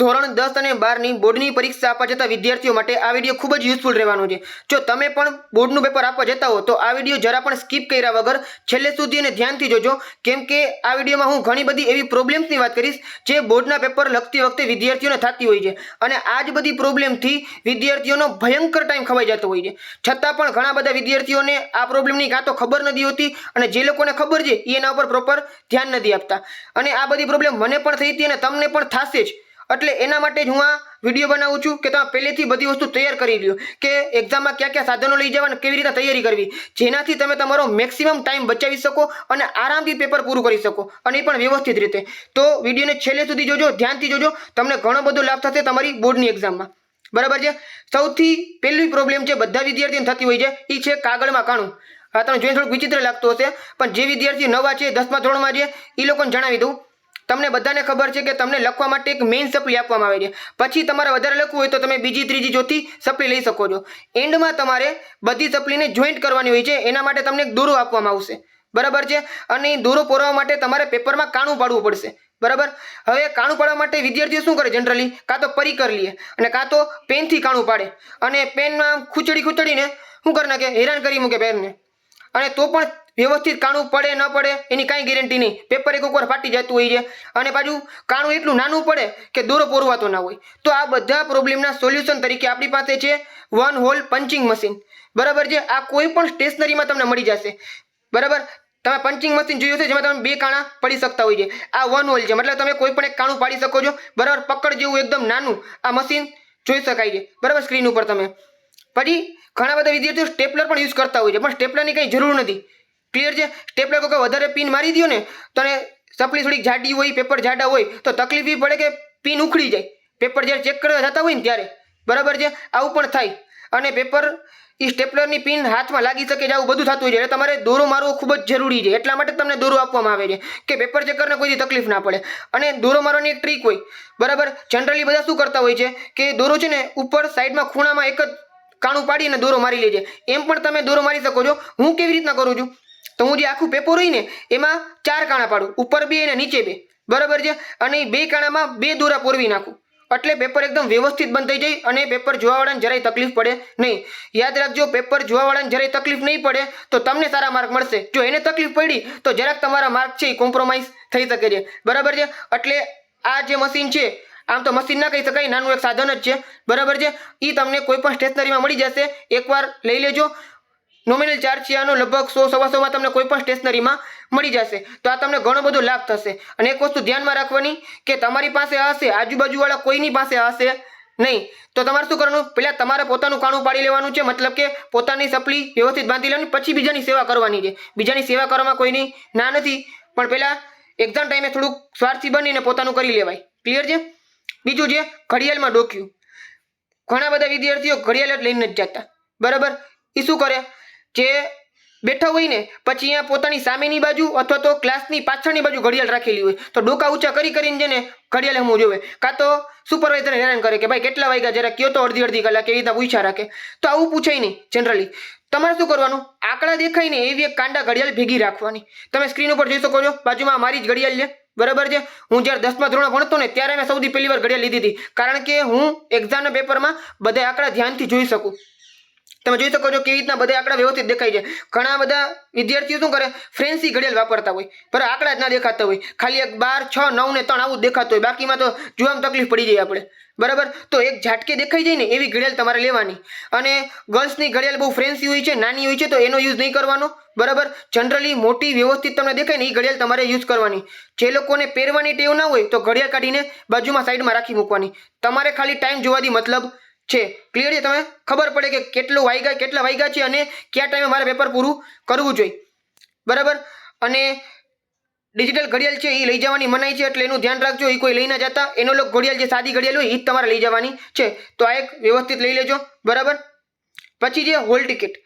ધોરણ દસ અને બારની બોર્ડની પરીક્ષા આપવા જતા વિદ્યાર્થીઓ માટે આ વીડિયો ખૂબ જ યુઝફુલ રહેવાનો છે. જો તમે પણ બોર્ડનું પેપર આપવા જતા હો તો આ વીડિયો જરા પણ સ્કીપ કર્યા વગર છેલ્લે સુધી અને ધ્યાનથી જોજો. કેમ કે આ વિડીયોમાં હું ઘણી બધી એવી પ્રોબ્લેમ્સની વાત કરીશ જે બોર્ડના પેપર લખતી વખતે વિદ્યાર્થીઓને થતી હોય છે અને આ જ બધી પ્રોબ્લેમથી વિદ્યાર્થીઓનો ભયંકર ટાઈમ ખવાઈ જતો હોય છે. છતાં પણ ઘણા બધા વિદ્યાર્થીઓને આ પ્રોબ્લેમની કાં તો ખબર નથી હોતી અને જે લોકોને ખબર છે એના ઉપર પ્રોપર ધ્યાન નથી આપતા. અને આ બધી પ્રોબ્લેમ મને પણ થઈ હતી અને તમને પણ થશે જ. એટલે એના માટે જ હું આ વીડિયો બનાવું છું કે તમે પહેલેથી બધી વસ્તુ તૈયાર કરી લ્યો કે એક્ઝામમાં કયા કયા સાધનો લઈ જવા અને કેવી રીતે તૈયારી કરવી, જેનાથી તમે તમારો મેક્સિમમ ટાઈમ બચાવી શકો અને આરામથી પેપર પૂરું કરી શકો અને એ પણ વ્યવસ્થિત રીતે. તો વિડીયોને છેલ્લે સુધી જોજો, ધ્યાનથી જોજો, તમને ઘણો બધો લાભ થશે તમારી બોર્ડની એક્ઝામમાં બરાબર છે? સૌથી પહેલી પ્રોબ્લેમ જે બધા વિદ્યાર્થીઓને થતી હોય છે, એ છે કાગળમાં કાણું. આ તમને જોઈને થોડુંક વિચિત્ર લાગતું હશે, પણ જે વિદ્યાર્થી નવા છે, દસમા, ધોરણમાં છે, એ લોકોને જણાવી દઉં. તમને બધાને ખબર છે કે તમને લખવા માટે એક મેઇન સપ્લી આપવામાં આવે છે. પછી તમારે વધારે લખવું હોય તો તમે બીજી, ત્રીજી, ચોથી સપ્લી લઈ શકો છો. એન્ડમાં તમારે બધી સપ્લીને જોઈન્ટ કરવાની હોય છે. એના માટે તમને એક દોરો આપવામાં આવશે. બરાબર છે? અને દોરો પોરવા માટે તમારે પેપરમાં કાણું પાડવું પડશે. બરાબર? હવે કાણું પાડવા માટે વિદ્યાર્થીઓ શું કરે જનરલી કાં તો પરિકર લે અને કાં તો પેનથી કાણું પાડે. અને પેનમાં ખૂંચડી, ખૂંચડીને શું કરી નાખે હેરાન કરી મૂકે પેનને. અને તો પણ વ્યવસ્થિત કાણું પડે, ન પડે, એની કાંઈ ગેરંટી નહીં. પેપર એક ઉપર ફાટી જતું હોય છે. અને પાછું કાણું એટલું નાનું પડે કે દોરો પોરવાતો ના હોય. તો આ બધા પ્રોબ્લેમના સોલ્યુશન તરીકે આપણી પાસે છે વન હોલ પંચિંગ મશીન બરાબર છે? આ કોઈ પણ સ્ટેશનરીમાં તમને મળી જશે. બરાબર? તમે પંચિંગ મશીન જોયું છે જેમાં તમે બે કાણા પડી શકતા હોય છે. આ વન હોલ છે. મતલબ તમે કોઈ પણ એક કાણું પાડી શકો છો. બરાબર? પકડ જેવું એકદમ નાનું આ મશીન જોઈ શકાય છે. બરાબર? સ્ક્રીન ઉપર તમે. પછી ઘણા બધા વિદ્યાર્થીઓ સ્ટેપલર પણ યુઝ કરતા હોય છે, પણ સ્ટેપલરની કંઈ જરૂર નથી. ક્લિયર છે? સ્ટેપલર કોઈ વધારે પિન મારી દો ને, તો સપલી થોડીક જાડી હોય, પેપર જાડા હોય, તો તકલીફ એ પડે કે પિન ઉખડી જાય. પેપર જ્યારે ચેક કરવા જતા હોય ને ત્યારે. બરાબર છે? આવું પણ થાય. અને પેપર એ સ્ટેપલરની પિન હાથમાં લાગી શકે છે, આવું બધું થતું હોય છે. એટલે તમારે દોરો મારવો ખૂબ જ જરૂરી છે. એટલા માટે તમને દોરો આપવામાં આવે છે કે પેપર ચેકરને કોઈ તકલીફ ના પડે. અને દોરો મારવાની એક ટ્રીક હોય. બરાબર? જનરલી બધા શું કરતા હોય છે કે દોરો છે ને ઉપર સાઈડમાં ખૂણામાં એક જ કાણું પાડીને દોરો મારી લેજે. એમ પણ તમે દોરો મારી શકો છો. હું કેવી રીતના કરું છું? તો હું જે આખું પેપર હોય ને, એમાં ચાર કાણા પાડું. ઉપર બે અને નીચે બે. બરાબર છે? અને બે કાણામાં બે દોરા પોરવી નાખું. એટલે પેપર એકદમ વ્યવસ્થિત બંધ થઈ જાય અને પેપર જોવાવાળાને જરાય તકલીફ પડે નહીં. યાદ રાખજો, પેપર જોવાવાળાને જરાય તકલીફ નહીં પડે, તો તમને સારા માર્ક મળશે. જો એને તકલીફ પડી, તો જરાક તમારા માર્ક છે એ કોમ્પ્રોમાઇઝ થઈ શકે છે. બરાબર છે? એટલે આ જે મશીન છે આમ તો મશીન ના કહી શકાય, નાનું એક સાધન જ છે. બરાબર છે? એ તમને કોઈ પણ સ્ટેશનરીમાં મળી જશે. એકવાર લઈ લેજો. નોમિનલ ચાર્જ છે આનો, લગભગ સો, સવા સોમાં તમને કોઈ પણ સ્ટેશનરીમાં મળી જશે. તો આ તમને ઘણો બધો લાભ થશે. અને એક વસ્તુ ધ્યાનમાં રાખવાની કે તમારી પાસે હશે, આજુબાજુવાળા કોઈની પાસે હશે નહીં. તો તમારે શું કરવાનું? પહેલાં તમારે પોતાનું કાણું પાડી લેવાનું છે. મતલબ કે પોતાની સપ્લી વ્યવસ્થિત બાંધી લેવાની, પછી બીજાની સેવા કરવાની છે. બીજાની સેવા કરવામાં કોઈની ના નથી. પણ પહેલાં એક્ઝામ ટાઈમે થોડુંક સ્વાર્થી બનીને પોતાનું કરી લેવાય. ક્લિયર છે? બીજું છે ઘડિયાળમાં ડોક્યું. ઘણા બધા વિદ્યાર્થીઓ ઘડિયાળ જ લઈને જ જતા. બરાબર? એ શું કરે? જે બેઠા હોય ને, પછી અહીંયા પોતાની સામેની બાજુ અથવા તો ક્લાસની પાછળની બાજુ ઘડિયાળ રાખેલી હોય. તો ડોકા ઊંચા કરી કરીને જેને ઘડિયાળ હમું જોવે. કાં તો સુપરવાઇઝર હેરાન કરે કે, ભાઈ, કેટલા વાગ્યા? જરા કયો તો અડધી અડધી કલાક એવી રીતના પૂછ્યા રાખે. તો આવું પૂછાય નહીં જનરલી તમારે શું કરવાનું? આંકડા દેખાય ને, એવી એક કાંડા ઘડિયાળ ભેગી રાખવાની. તમે સ્ક્રીન ઉપર જોઈ શકો છો, બાજુમાં મારી જ ઘડિયાળ લે બરાબર છે? હું જ્યારે દસમા ધોરણ ભણતો ને ત્યારે મેં સૌથી પહેલી વાર ઘડિયાળ લીધી હતી. કારણ કે હું એક્ઝામના પેપરમાં બધા આંકડા ધ્યાનથી જોઈ શકું. તમે જોઈ શકો છો કેવી રીતના બધા આંકડા વ્યવસ્થિત દેખાય છે. ઘણા બધા વિદ્યાર્થીઓ શું કરે? ફ્રેન્સી ઘડિયાળ વાપરતા હોય પર આંકડા જ ના દેખાતા હોય. ખાલી એક બાર, છ, નવ ને ત્રણ આવું દેખાતું હોય. બાકીમાં તો જોવામાં તકલીફ પડી જાય આપણે. બરાબર? તો એક ઝાટકે દેખાઈ જાય ને એવી ઘડિયાળ તમારે લેવાની. અને ગર્લ્સની ઘડિયાળ બહુ ફ્રેન્સી હોય છે, નાની હોય છે, તો એનો યુઝ નહીં કરવાનો. બરાબર? જનરલી મોટી વ્યવસ્થિત તમને દેખાય ને એ ઘડિયાળ તમારે યુઝ કરવાની. જે લોકોને પહેરવાની ટેવ ના હોય, તો ઘડિયાળ કાઢીને બાજુમાં સાઈડમાં રાખી મૂકવાની. તમારે ખાલી ટાઈમ જોવાથી મતલબ છે. ક્લિયર છે તમે? ખબર પડે કે કેટલું વાગ્યા કેટલા વાગ્યા છે અને કયા ટાઈમે મારે પેપર પૂરું કરવું જોઈએ. બરાબર? અને ડિજિટલ ઘડિયાળ છે એ લઈ જવાની મનાઈ છે, એટલે એનું ધ્યાન રાખજો એ કોઈ લઈ ના જતા. એનો લોક ઘડિયાળ જે સાદી ઘડિયાળ હોય એ જ તમારે લઈ જવાની છે. તો આ એક વ્યવસ્થિત લઈ લેજો, બરાબર? પછી જે હોલ ટિકિટ.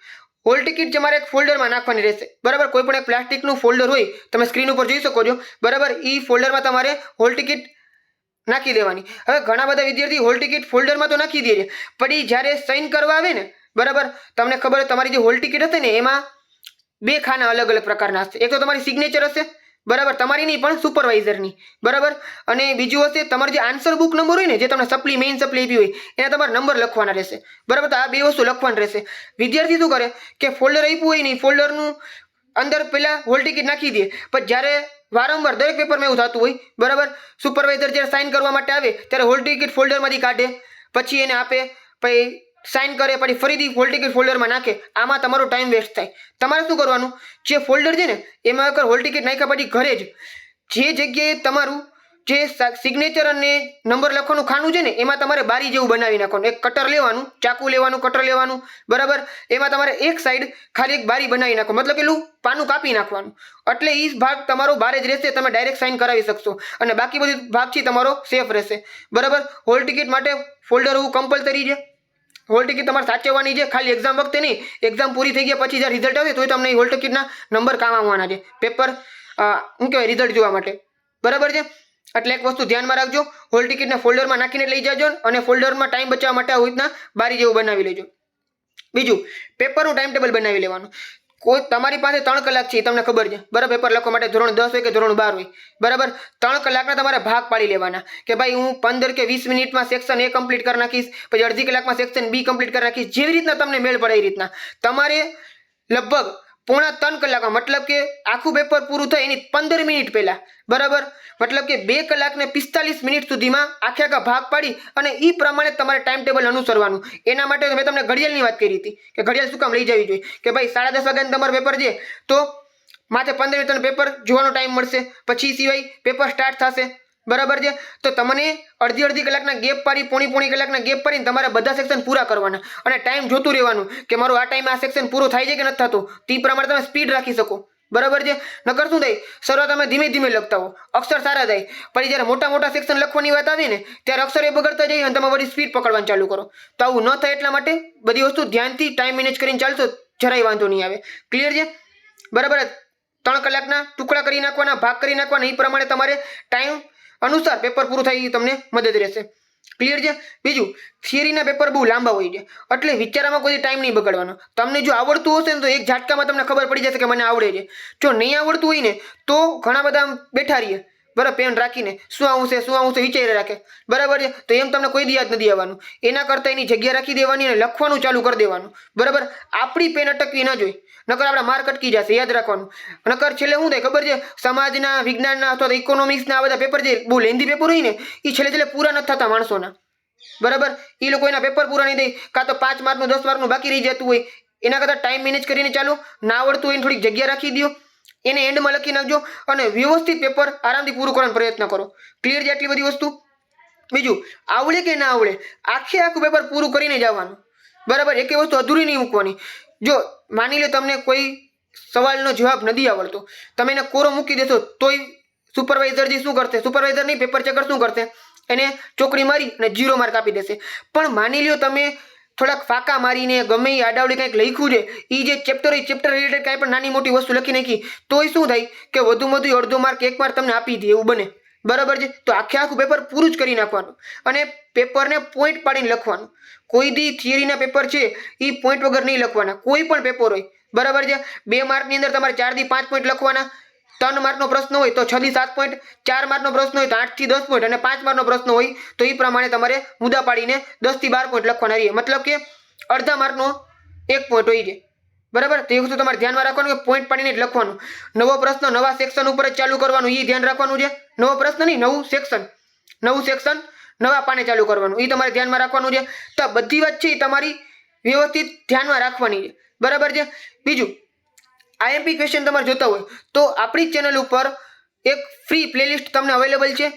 હોલ ટિકિટ તમારે એક ફોલ્ડરમાં નાખવાની રહેશે. બરાબર? કોઈ પણ એક પ્લાસ્ટિકનું ફોલ્ડર હોય, તમે સ્ક્રીન ઉપર જોઈ શકો છો. બરાબર? એ ફોલ્ડરમાં તમારે હોલ ટિકિટ નાખી દેવાની. હવે ઘણા બધા વિદ્યાર્થી હોલ ટિકિટ ફોલ્ડરમાં તો નાખી દે છે. પણ એ જ્યારે સાઇન કરવા આવે ને, બરાબર? તમને ખબર તમારી જે હોલ ટિકિટ હશે ને, એમાં બે ખાના અલગ અલગ પ્રકારના હશે. એક તો તમારી સિગ્નેચર હશે બરાબર, તમારી નહીં, પણ સુપરવાઇઝરની બરાબર? અને બીજું હશે, તમારો જે આન્સર બુક નંબર હોય ને, જે તમને સપ્લી મેઇન સપ્લી આપી હોય, એના તમારે નંબર લખવાના રહેશે. બરાબર? તો આ બે વસ્તુ લખવાની રહેશે. વિદ્યાર્થી શું કરે? કે ફોલ્ડર આપ્યું હોય નહીં ફોલ્ડરનું અંદર પહેલાં હોલ ટિકિટ નાખી દે. પણ જ્યારે વારંવાર દરેક પેપરમાં એવું થતું હોય, બરાબર? સુપરવાઇઝર જ્યારે સાઇન કરવા માટે આવે, ત્યારે હોલ ટિકિટ ફોલ્ડરમાંથી કાઢે. પછી એને આપે, પછી સાઇન કરે પછી ફરીથી હોલ ટિકિટ ફોલ્ડરમાં નાખે, આમાં તમારો ટાઈમ વેસ્ટ થાય. તમારે શું કરવાનું? જે ફોલ્ડર છે ને, એમાં અગર હોલ ટિકિટ નાખ્યા પછી ઘરે જ, જે જગ્યાએ તમારું જે સિગ્નેચર અને નંબર લખવાનું ખાનું છે ને, એમાં તમારે બારી જેવું બનાવી નાખવાનું. એક કટર લેવાનું, ચાકુ લેવાનું કટર લેવાનું, બરાબર? એમાં તમારે એક સાઈડ ખાલી એક બારી બનાવી નાખો. મતલબ પેલું પાનું કાપી નાખવાનું. એટલે એ ભાગ તમારો બારે જ રહેશે, તમે ડાયરેક્ટ સાઇન કરાવી શકશો. અને બાકી બધું ભાગ છે તમારો સેફ રહેશે. બરાબર? હોલ ટિકિટ માટે ફોલ્ડર હોવું કમ્પલસરી છે. હોલ ટિકિટ તમારે સાચવવાની છે. ખાલી એક્ઝામ વખતે નહીં. એક્ઝામ પૂરી થઈ ગયા પછી જ્યારે રિઝલ્ટ આવશે તોય તમને હોલ ટિકિટના નંબર કામ આવવાના છે. પેપર શું કહેવાય? રિઝલ્ટ જોવા માટે. બરાબર છે? એટલે એક વસ્તુ ધ્યાનમાં રાખજો. હોલ ટિકિટને ફોલ્ડરમાં નાખીને લઈ જાજો અને ફોલ્ડરમાં ટાઈમ બચાવવા માટે આવી રીતના બારી જેવું બનાવી લેજો. બીજું પેપરનું ટાઈમ ટેબલ બનાવી લેવાનું. કોઈ તમારી પાસે ત્રણ કલાક છે તમને ખબર છે. બરાબર, પેપર લખવા માટે ધોરણ દસ હોય કે ધોરણ બાર હોય. બરાબર, ત્રણ કલાકના તમારે ભાગ પાડી લેવાના. કે ભાઈ હું પંદર કે વીસ મિનિટમાં સેક્શન એ કમ્પ્લીટ કરી નાખીશ, પછી અડધી કલાકમાં સેક્શન બી કમ્પ્લીટ કરી નાખીશ, જેવી રીતના તમને મેળ પડે એ રીતના. તમારે લગભગ પોણા ત્રણ કલાકમાં. મતલબ કે આખું પેપર પૂરું થાય એની પંદર મિનિટ પહેલાં. બરાબર? મતલબ કે બે કલાકને પિસ્તાલીસ મિનિટ સુધીમાં આખે આખા ભાગ પાડી અને એ પ્રમાણે તમારે ટાઈમ ટેબલ અનુસરવાનું. એના માટે મેં તમને ઘડિયાળની વાત કરી હતી કે ઘડિયાળ શું કામ લઈ જવી જોઈએ? કે ભાઈ સાડા દસ વાગ્યાનું તમારું પેપર છે, તો માથે પંદર મિનિટ પેપર જોવાનો ટાઈમ મળશે. પછી સિવાય પેપર સ્ટાર્ટ થશે. બરાબર છે? તો તમને અડધી અડધી કલાકના ગેપ પાડી, પોણી પોણી કલાકના ગેપ પાડીને તમારે બધા સેક્શન પૂરા કરવાના. અને ટાઈમ જોતું રહેવાનું કે મારું આ ટાઈમે આ સેક્શન પૂરું થાય છે કે નથી થતું, તે પ્રમાણે તમે સ્પીડ રાખી શકો. બરાબર છે? નકર શું થાય? શરૂઆત તમે ધીમે ધીમે લખતા હો અક્ષર સારા થાય. પછી જ્યારે મોટા મોટા સેક્શન લખવાની વાત આવી ને ત્યારે અક્ષર એ બગડતા જઈએ અને તમે વળી સ્પીડ પકડવાનું ચાલુ કરો. તો આવું ન થાય એટલા માટે બધી વસ્તુ ધ્યાનથી ટાઈમ મેનેજ કરીને ચાલશો, જરાય વાંધો નહીં આવે. ક્લિયર છે? બરાબર ત્રણ કલાકના ટુકડા કરી નાખવાના, ભાગ કરી નાખવાના એ પ્રમાણે તમારે ટાઈમ અનુસાર પેપર પૂરું થઈ તમને મદદ રહેશે. ક્લિયર છે? બીજું, થિયરીના પેપર બહુ લાંબા હોય છે. એટલે વિચારવામાં કોઈ ટાઈમ નહીં બગાડવાનો. તમને જો આવડતું હશે ને તો એક ઝાટકામાં તમને ખબર પડી જશે કે મને આવડે છે. જો નહીં આવડતું હોય ને, તો ઘણા બધા બેઠા રહીએ. બરાબર, પેન રાખીને. શું આવશે શું આવશે વિચારી રાખે. બરાબર છે? તો એમ તમને કોઈ દિયાદ નથી આવવાનું. એના કરતાં એની જગ્યા રાખી દેવાની અને લખવાનું ચાલુ કરી દેવાનું. બરાબર? આપણી પેન અટકવી ન જોઈએ. નકર આપણે માર્ક અટકી જશે, યાદ રાખવાનું. નકર છેલ્લે શું થાય ખબર છે? સમાજના, વિજ્ઞાનના અથવા તો ઇકોનોમિક્સના આ બધા પેપર જે બહુ લેન્ધી પેપર હોય ને એ છેલ્લે છેલ્લે પૂરા નથી થતા માણસોના. બરાબર? એ લોકો એના પેપર પૂરા નહીં દે. કાં તો પાંચ માર્કનું, દસ માર્કનું બાકી રહી જતું હોય. એના કરતાં ટાઈમ મેનેજ કરીને ચાલો. ના આવડતું હોય એને થોડીક જગ્યા રાખી દો. એને એન્ડમાં લખી નાખજો અને વ્યવસ્થિત પેપર આરામથી પૂરું કરવાનો પ્રયત્ન કરો. ક્લિયર છે આટલી બધી વસ્તુ? બીજું, આવડે કે ના આવડે? આખે આખું પેપર પૂરું કરીને જવાનું બરાબર? એકે વસ્તુ અધૂરી નહીં મૂકવાની. જો માની લો તમને કોઈ સવાલનો જવાબ નથી આવડતો, તમે એને કોરો મૂકી દેશો, તોય સુપરવાઇઝર જે શું કરશે? સુપરવાઇઝર નહીં પેપર ચેકર શું કરશે? એને ચોકડી મારી અને જીરો માર્ક આપી દેશે. પણ માની લ્યો તમે થોડાક ફાકા મારીને, ગમે એ આડાવડી કંઈક લખ્યું છે એ જે ચેપ્ટર એ ચેપ્ટર રિલેટેડ કાંઈ પણ નાની મોટી વસ્તુ લખી નાખી, તોય શું થાય કે વધુમાં વધુ અડધો માર્ક એક માર્ક તમને આપી દે એવું બને. બરાબર છે? તો આખે આખું પેપર પૂરું જ કરી નાખવાનું અને પેપરને પોઈન્ટ પાડીને લખવાનું. કોઈ દી થિયરીના પેપર છે એ પોઈન્ટ વગર નહીં લખવાના. કોઈ પણ પેપર હોય. બરાબર છે? બે માર્કની અંદર તમારે ચારથી પાંચ પોઈન્ટ લખવાના. ત્રણ માર્કનો પ્રશ્ન હોય તો છથી સાત પોઈન્ટ ચાર માર્કનો પ્રશ્ન હોય તો આઠથી દસ પોઈન્ટ અને પાંચ માર્કનો પ્રશ્ન હોય તો એ પ્રમાણે તમારે મુદ્દા પાડીને દસથી બાર પોઈન્ટ લખવાના રહીએ મતલબ કે અડધા માર્કનો એક પોઈન્ટ હોય છે. બરાબર? તો એ વસ્તુ તમારે ધ્યાનમાં રાખવાનું કે પોઈન્ટ પાડીને જ લખવાનું. નવો પ્રશ્ન નવા સેક્શન ઉપર જ ચાલુ કરવાનું એ ધ્યાન રાખવાનું છે. નવો પ્રશ્ન નહીં, નવું સેક્શન નવું સેક્શન નવા પાને ચાલુ કરવાનું. એ તમારે ધ્યાનમાં રાખવાનું છે. તો બધી વાત છે એ તમારી વ્યવસ્થિત ધ્યાનમાં રાખવાની છે. બરાબર છે? બીજું આઈએમપી ક્વેશ્ચન તમારે જોતા હોય, તો આપણી ચેનલ ઉપર એક ફ્રી પ્લેલિસ્ટ તમને અવેલેબલ છે.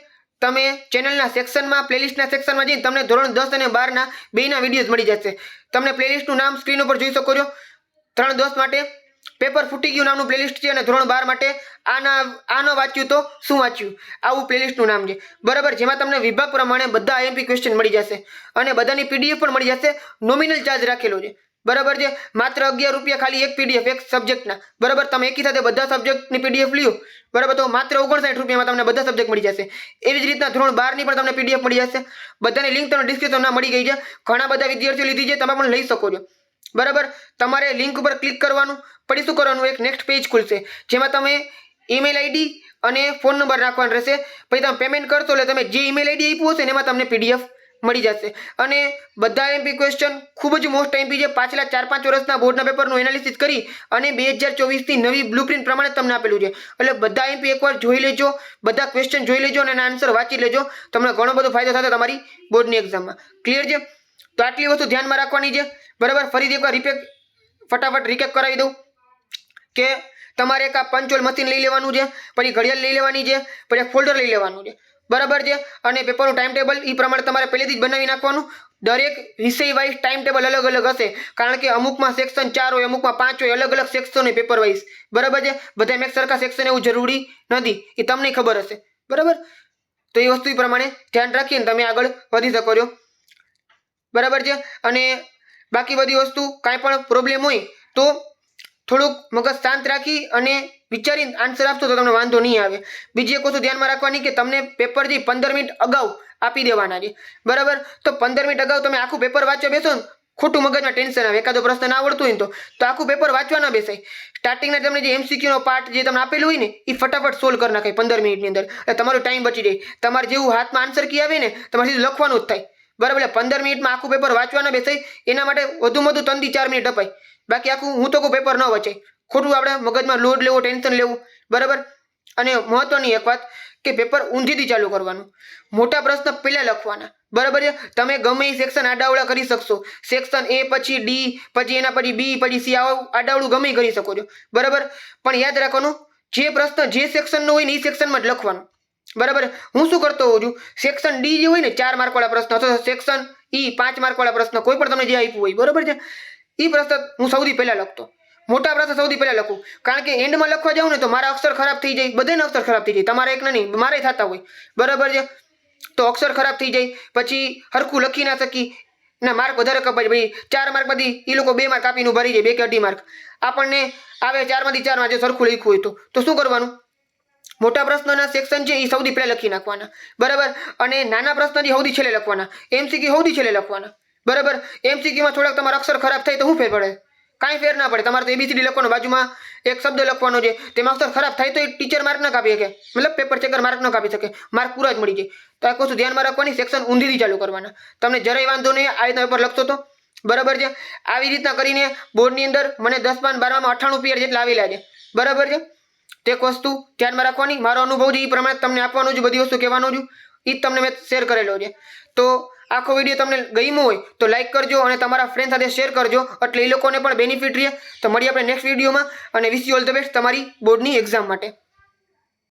તમે ચેનલના સેક્શનમાં પ્લેલિસ્ટના સેક્શનમાં જઈને તમને ધોરણ દસ અને બારના બેના વિડીયોઝ મળી જશે. તમને પ્લેલિસ્ટનું નામ સ્ક્રીન ઉપર જોઈ શકો છો. ત્રણ દસ માટે પેપર ફૂટી ગયું નામનું પ્લેલિસ્ટ છે અને ધોરણ બાર માટે આના આ ન વાંચ્યું તો શું વાંચ્યું? આવું પ્લેલિસ્ટનું નામ છે. બરાબર, જેમાં તમને વિભાગ પ્રમાણે બધા આઈએમપી ક્વેશ્ચન મળી જશે અને બધાની પીડીએફ પણ મળી જશે. નોમિનલ ચાર્જ રાખેલો છે. બરાબર છે? માત્ર અગિયાર રૂપિયા ખાલી એક પીડીએફ એક સબ્જેક્ટના બરાબર, તમે એકી સાથે બધા સબ્જેક્ટની પીડીએફ લ્યો. બરાબર, તો માત્ર ઓગણસાઠ રૂપિયામાં તમને બધા સબ્જેક્ટ મળી જશે. એવી જ રીતના ધોરણ બારની પણ તમને પીડીએફ મળી જશે. બધાની લિંક તમને ડિસ્ક્રિપ્શનમાં મળી ગઈ છે. ઘણા બધા વિદ્યાર્થીઓ લીધી છે. તમે પણ લઈ શકો છો. બરાબર? તમારે લિંક ઉપર ક્લિક કરવાનું. પછી શું કરવાનું? એક નેક્સ્ટ પેજ ખુલશે. જેમાં તમે ઈમેલ આઈડી અને ફોન નંબર રાખવાનો રહેશે. પછી તમે પેમેન્ટ કરશો એટલે તમે જે ઈમેલ આઈડી આપ્યું હશે એમાં તમને પીડીએફ મળી જશે. અને બધા એમપી ક્વેશ્ચન ખૂબ જ મોસ્ટ એમપી છે પાછલા ચાર પાંચ વર્ષના બોર્ડના પેપરનું એનાલિસિસ કરી અને બે હજાર ચોવીસની નવી બ્લુપ્રિન્ટ પ્રમાણે તમને આપેલું છે. એટલે બધા એમપી એકવાર જોઈ લેજો, બધા ક્વેશ્ચન જોઈ લેજો અને આન્સર વાંચી લેજો. તમને ઘણો બધો ફાયદો થશે તમારી બોર્ડની એક્ઝામમાં ક્લિયર છે? તો આટલી વસ્તુ ધ્યાનમાં રાખવાની છે. બરાબર? ફરીથી એકવાર રિપેક ફટાફટ રિકેપ કરાવી દઉં કે તમારે એક આ પંચોલ મશીન લઈ લેવાનું છે, પછી ઘડિયાળ લઈ લેવાની છે, પછી ફોલ્ડર લઈ લેવાનું છે. બરાબર છે? અને પેપરનું ટાઈમ ટેબલ એ પ્રમાણે તમારે પહેલેથી જ બનાવી નાખવાનું. દરેક વિષય વાઇઝ ટાઈમ ટેબલ અલગ અલગ હશે. કારણ કે અમુકમાં સેક્શન ચાર હોય, અમુકમાં પાંચ હોય, અલગ અલગ સેક્શન હોય પેપર વાઇઝ બરાબર છે? બધા એક સરખા સેક્શન એવું જરૂરી નથી. એ તમને ખબર હશે. બરાબર? તો એ વસ્તુ પ્રમાણે ધ્યાન રાખીને તમે આગળ વધી શકો છો. બરાબર છે? અને બાકી બધી વસ્તુ કાંઈ પણ પ્રોબ્લેમ હોય તો થોડુંક મગજ શાંત રાખી અને વિચારીને આન્સર આપશો તો તમને વાંધો નહીં આવે. બીજી એક વસ્તુ ધ્યાનમાં રાખવાની કે તમને પેપરથી પંદર મિનિટ અગાઉ આપી દેવાના છે. બરાબર? તો પંદર મિનિટ અગાઉ તમે આખું પેપર વાંચવા બેસો ને, ખોટું મગજમાં ટેન્શન આવે. એકાદો પ્રશ્ન ના આવડતું હોય તો તો આખું પેપર વાંચવા ના બેસાય. સ્ટાર્ટિંગના તમને જે એમસીક્યુનો પાર્ટ જે તમને આપેલું હોય ને એ ફટાફટ સોલ્વ કરી નાખાય પંદર મિનિટની અંદર. એટલે તમારો ટાઈમ બચી જાય. તમારે જેવું હાથમાં આન્સર કી આવે ને, તમારે સીધું લખવાનું જ થાય. બરાબર એટલે પંદર મિનિટમાં આખું પેપર વાંચવા ના બેસાય એના માટે વધુમાં વધુ ત્રણથી ચાર મિનિટ અપાય. બાકી આખું હું તો કહું પેપર ન વચાય ખોટું આપણે મગજમાં લોડ લેવો ટેન્શન લેવું, બરાબર? અને મહત્વની એક વાત કે પેપર ઊંધીથી ચાલુ કરવાનું. મોટા પ્રશ્ન પહેલાં લખવાના. બરાબર છે? તમે ગમે એ સેક્શન આડાવડા કરી શકશો. સેક્શન એ પછી ડી પછી એના પછી બી પછી સી આવું આડાવડું ગમે કરી શકો છો. બરાબર? પણ યાદ રાખવાનું, જે પ્રશ્ન જે સેક્શનનો હોય ને એ સેક્શનમાં જ લખવાનું. બરાબર? હું શું કરતો હોઉં છું? સેક્શન ડી જે હોય ને, ચાર માર્કવાળા પ્રશ્ન, અથવા સેક્શન ઈ પાંચ માર્કવાળા પ્રશ્ન, કોઈ પણ તમને જે આપ્યું હોય, બરાબર છે? એ પ્રશ્ન હું સૌથી પહેલાં લખતો. મોટા પ્રશ્ન સૌથી પહેલાં લખું. કારણ કે એન્ડમાં લખવા જાઉં ને, તો મારા અક્ષર ખરાબ થઈ જાય બધાને અક્ષર ખરાબ થઈ જાય. તમારા એક નહીં મારે થતા હોય. બરાબર છે? તો અક્ષર ખરાબ થઈ જાય, પછી હરખું લખી ના શકી. ના માર્ક વધારે કપાય ભાઈ ચાર માર્ક બધી એ લોકો બે માર્ક આપીને ભરી જાય, બે કે અઢી માર્ક આપણને આવે ચારમાંથી ચારમાં જે સરખું લખ્યું હોય તો શું કરવાનું? મોટા પ્રશ્નના સેક્શન છે એ સૌથી પહેલા લખી નાખવાના. બરાબર? અને નાના પ્રશ્નથી સૌથી છેલ્લે લખવાના. એમસીક્યુ સૌથી છેલ્લે લખવાના. બરાબર? એમસીક્યુમાં થોડાક તમારા અક્ષર ખરાબ થાય તો શું ફેર પડે? કાંઈ ફેર ના પડે. તમારે તો એબીસીડી લખવાનો, બાજુમાં એક શબ્દ લખવાનો છે. તેમાં અક્ષર ખરાબ થાય તો એ ટીચર માર્ક ન કાપી શકે. મતલબ પેપર ચેકર માર્ક ન કાપી શકે. માર્ક પૂરા જ મળી જાય. તો આ વસ્તુ ધ્યાનમાં રાખવાની સેક્શન ઊંધીથી ચાલુ કરવાના. તમને જરાય વાંધો નહીં, આ રીતના પેપર લખતો તો. બરાબર છે? આવી રીતના કરીને બોર્ડની અંદર મને દસ પાંચ બારમાં અઠ્ઠાણું પિયર જેટલા આવેલા છે. બરાબર છે? તે વસ્તુ ધ્યાનમાં રાખવાની, મારો અનુભવ છે એ પ્રમાણે તમને આપવાનો છું, બધી વસ્તુ કહેવાનો છું એ તમને મેં શેર કરેલો છે. તો આખો વીડિયો તમને ગમ્યો હોય તો લાઈક કરજો અને તમારા ફ્રેન્ડ સાથે શેર કરજો, એટલે એ લોકોને પણ બેનિફિટ રહે. તો મળીએ આપણે નેક્સ્ટ વિડીયોમાં અને wish you all the best તમારી બોર્ડની એક્ઝામ માટે.